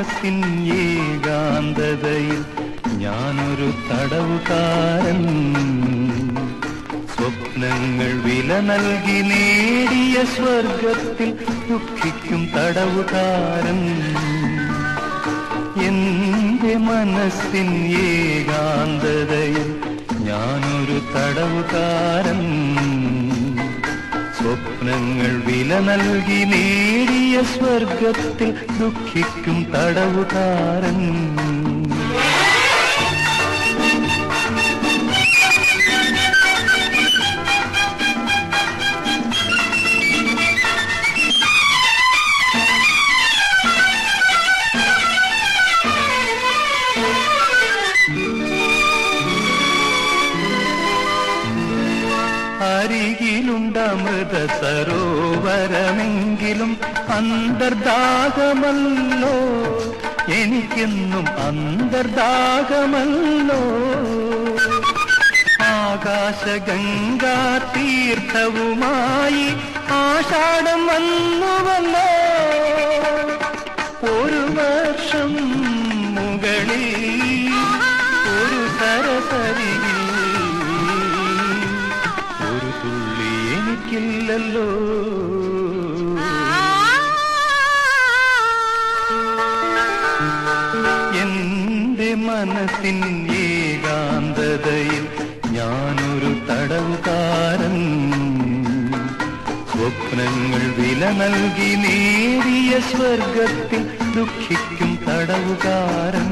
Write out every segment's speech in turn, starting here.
മനസ്സിൻ ഏകാന്തതയിൽ ഞാനൊരു തടവുകാരൻ. സ്വപ്നങ്ങൾ വില നൽകി നേടിയ സ്വർഗത്തിൽ ദുഃഖിക്കും തടവുകാരൻ. എന്റെ മനസ്സിൻ ഏകാന്തതയിൽ ഞാനൊരു തടവുകാരൻ. സ്വപ്നങ്ങൾ വില നൽകി നേടിയ സ്വർഗത്തിൽ ദുഃഖിക്കും തടവുകാരൻ. അരികിലുണ്ടമൃത സരോവരമെങ്കിലും അന്തർദാഹമല്ലോ. എനിക്കെന്നും അന്തർദാഹമല്ലോ. ആകാശഗംഗാ തീർത്ഥവുമായി ആഷാഢം വന്നുവല്ലോ. എനിക്കില്ലല്ലോ എന്റെ മനസ്സിൻ ഏകാന്തതയിൽ ഞാനൊരു തടവുകാരൻ. സ്വപ്നങ്ങൾ വില നൽകി നേടിയ സ്വർഗത്തിൽ ദുഃഖിക്കും തടവുകാരൻ.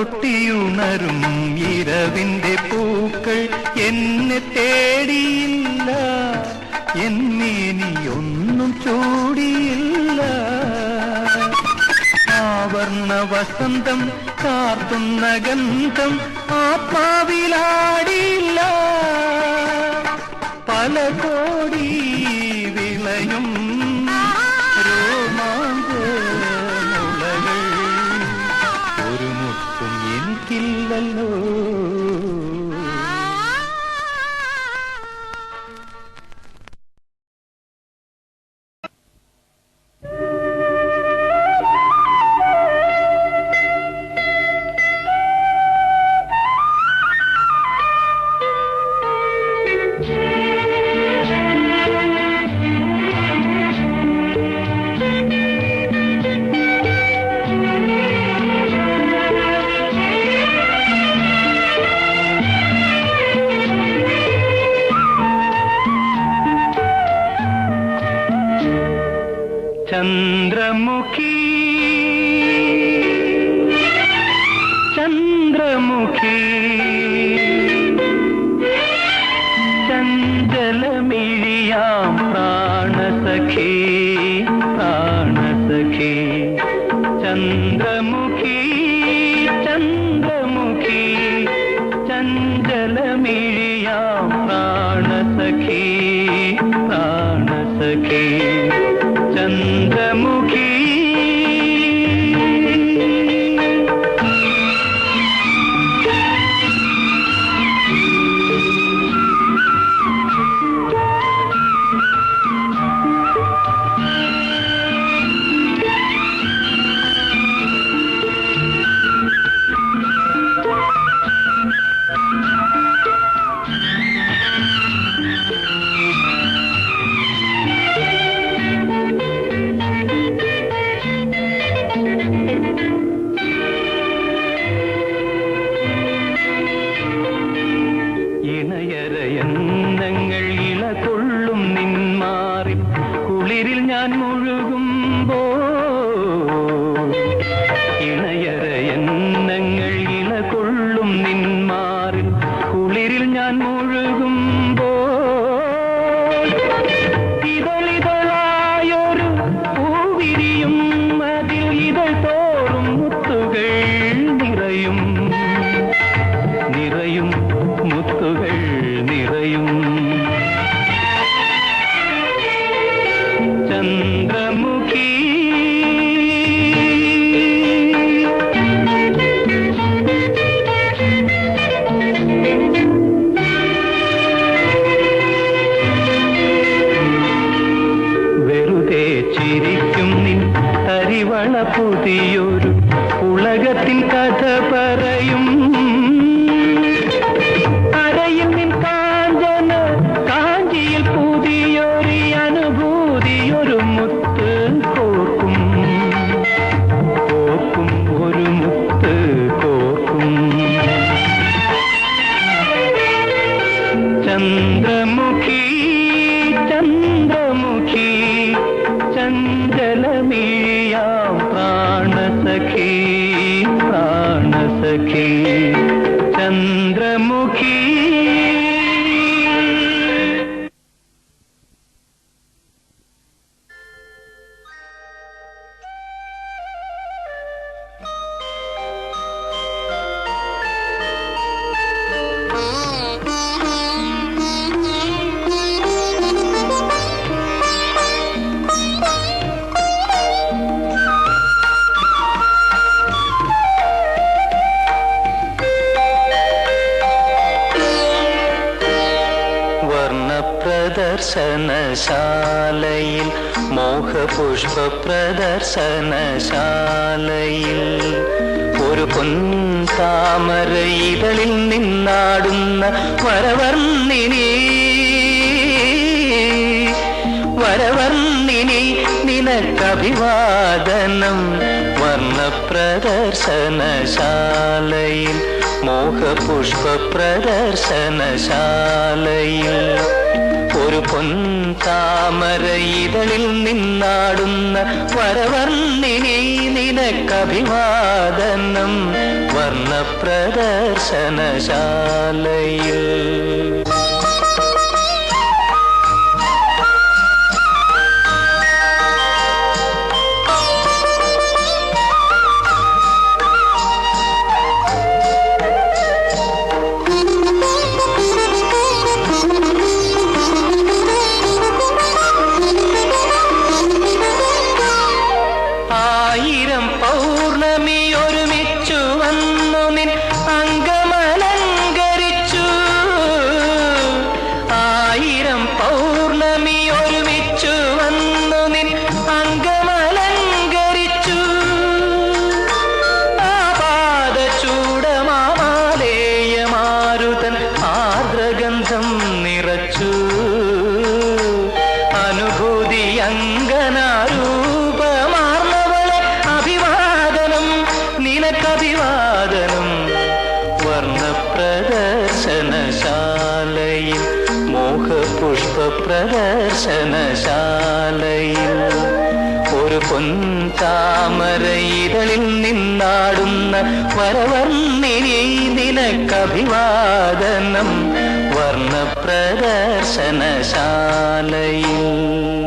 പൊട്ടിയുണരും ഇരവിന്റെ പൂക്കൾ എന്നെ തേടിയില്ല. എന്നേനിയൊന്നും ചൂടിയില്ല. ആവർണ വസന്തം കാർത്തുന്ന ഗന്ധം ആത്മാവിലാടിയില്ല പല ಕಣ್ಣೂ കുളിരിൽ ഞാൻ മുഴുകുമ്പോ പുതിയൊരു ഉലകത്തിൽ കഥ പറയും. അരയിൽ നിൻ കാഞ്ചന കാഞ്ചിയിൽ പുതിയൊരു അനുഭൂതിയൊരു മുത്ത് കോർക്കും. കോർക്കും ഒരു മുത്ത് കോർക്കും. ചന്ദ്രമുഖി ചന്ദ്രമുഖി ചഞ്ചലമീ सखी प्राण सखी വർണപ്രദർശനശാലയിൽ മോഹപുഷ്പ പ്രദർശനശാലയിൽ ഒരു പൊൻതാമര ഇതളിൽ നിന്നാടുന്ന വരവർണിനി വരവർണിനി നിനക്കഭിവാദനം. വർണപ്രദർശനശാലയിൽ മോഹപുഷ്പ പ്രദർശനശാലയിൽ ഒരു പൊൻ താമര ഇതളിൽ നിന്നാടുന്ന വരവർണിനി നിനക്കഭിവാദനം വർണപ്രദർശനശാലയിൽ. ആയിരം അങ്കനാരൂപമാർന്നവളെ അഭിവാദനം നിനക്കഭിവാദനം. വർണപ്രദർശനശാലയിൽ മോഹപുഷ്പ പ്രദർശനശാലയിൽ ഒരു പൊൻതാമര ഇതളിൽ നിന്നാടുന്ന വരവർണിനി നിനക്കഭിവാദനം വർണപ്രദർശനശാലയിൽ.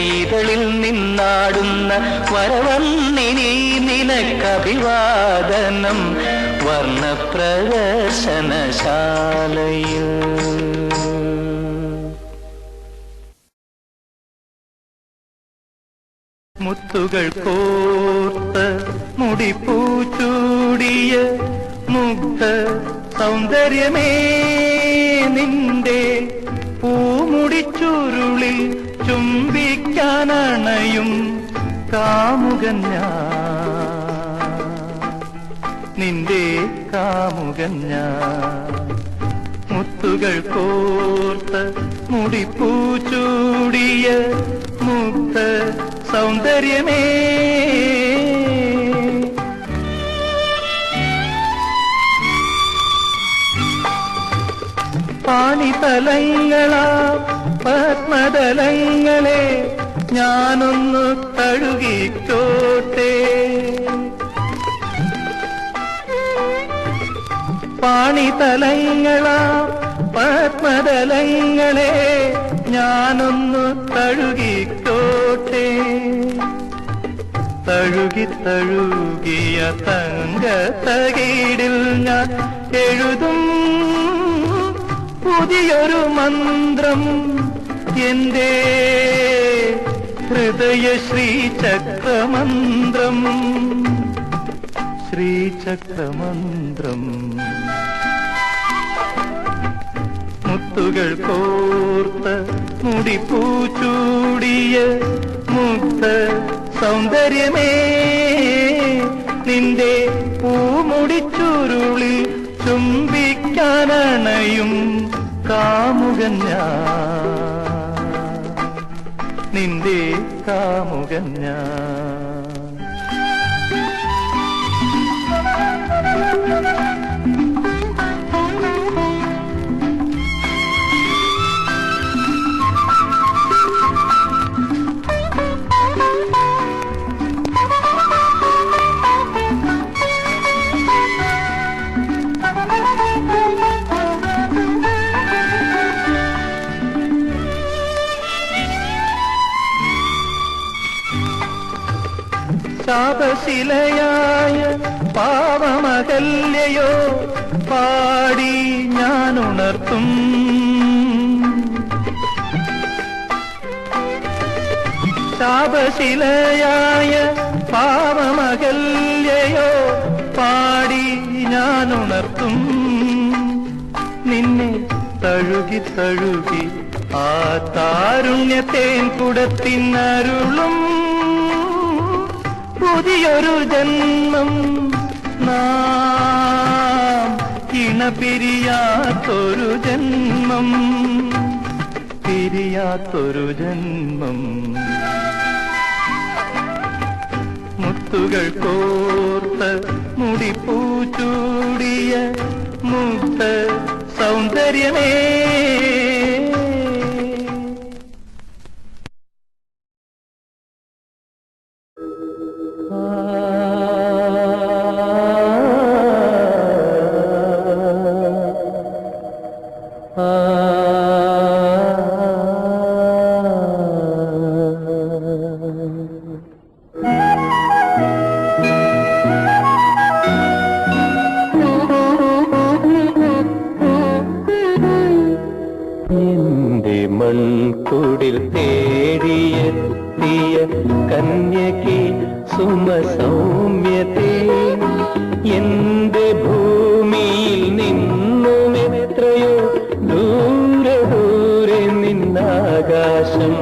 ഇതളിൽ നിന്നാടുന്ന വരവന്നിനി നിനക്കഭിവാദനം വർണപ്രദർശനശാലയിൽ മുത്തുകൾ കോർത്ത് മുടിപ്പൂച്ചൂടിയ മുക്ത സൗന്ദര്യമേ നിന്റെ പൂമുടിച്ചുരുളിൽ ചുംബിക്കാനണയും കാമുകൻ ഞാൻ. നിന്റെ കാമുകൻ ഞാൻ. മുത്തുകൾ കോർത്ത് മുടിപ്പൂച്ചൂടിയ മുഗ്ധ സൗന്ദര്യമേ. പാണിതലങ്ങളാ പത്മതലങ്ങളെ ഞാനൊന്നു തഴുകിക്കോട്ടെ. പാണിതലങ്ങളാ പത്മതലങ്ങളെ ഞാനൊന്നു തഴുകിക്കോട്ടെ. തഴുകി തഴുകിയ തങ്ക തകീടിൽ ഞാൻ എഴുതും പുതിയൊരു മന്ത്രം എന്റെ ഹൃദയ ശ്രീചക്രമന്ത്രം. മുത്തുകൾ കോർത്ത മുടിപ്പൂച്ചൂടിയ മുക്ത സൗന്ദര്യമേ നിന്റെ പൂമുടിച്ചുരുളിൽ ചുംബിക്കാനണയും കാമുകൻ ഞാൻ. നിന്റെ കാമുകൻ ഞാൻ. ശാപശിലയായ പാവമകല്യയോ പാടി ഞാൻ ഉണർത്തും ശാപശിലയായ പാവമകല്യയോ പാടി ഞാൻ ഉണർത്തും നിന്നെ തഴുകി തഴുകി ആ താരുണ്യത്തേൻ കുടത്തിനരുളും. പുതിയൊരു ജന്മം നാം ഇണപിരിയാത്തൊരു ജന്മം. പിരിയാത്തൊരു ജന്മം. മുത്തുകൾ മുടി മുടിപ്പൂച്ചൂടിയ മുത്ത് സൗന്ദര്യമേ എന്റെ മൽക്കുടിൽ തേടിയെത്തിയ കന്യകി സുമസൗമ്യത്തെ എന്റെ ഭൂമിയിൽ നിന്നും എത്രയോ ദൂരെ ദൂരെ നിന്നാകാശം.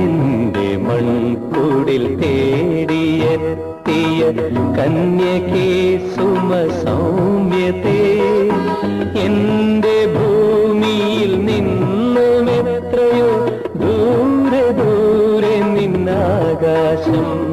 എന്റെ മൺകുടിൽ തേടിയെത്തിയ കന്യകി സുമസൗമ്യത്തെ എന്റെ നിന്നാകാശം എന്റെ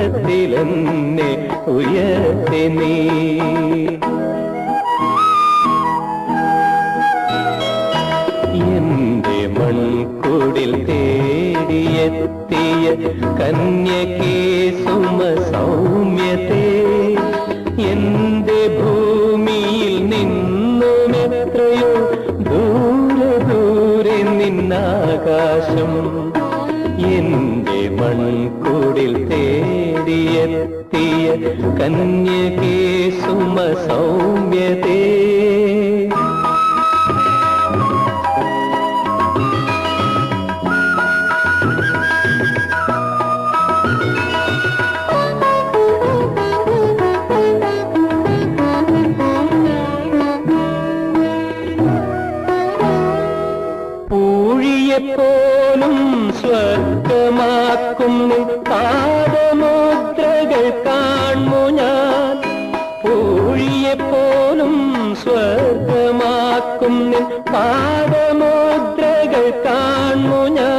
മരതത്തിലെന്നെ ഉയർത്തി നീ. എന്റെ മൺകുടിൽ തേടിയെത്തിയ കന്യകേ സുമസൗമ്യത്തെ എന്റെ ഭൂമിയിൽ നിന്നും എത്രയോ ദൂരെ ദൂരെ നിന്നാകാശം. എന്റെ മൺകൂടിൽ कन्यके सुमसौम्यते സ്വർഗമാക്കും നിൻ പാദമുദ്രകൾ കാണു ഞാൻ.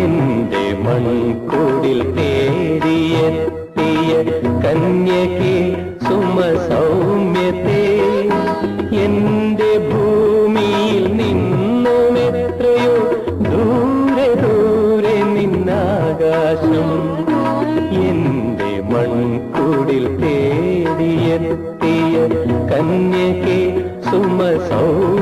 എന്റെ മൺകൂടിൽ തേടിയെത്തിയ കന്യകെ സുമ സൗമ്യത്തെ എന്റെ ഭൂമിയിൽ നിന്നും എത്രയോ ദൂരെ ദൂരെ നിന്നാകാശം എന്റെ മൺകൂടിൽ തേടിയെത്തിയ കന്യകെ സുമ സൗമ്യത്തെ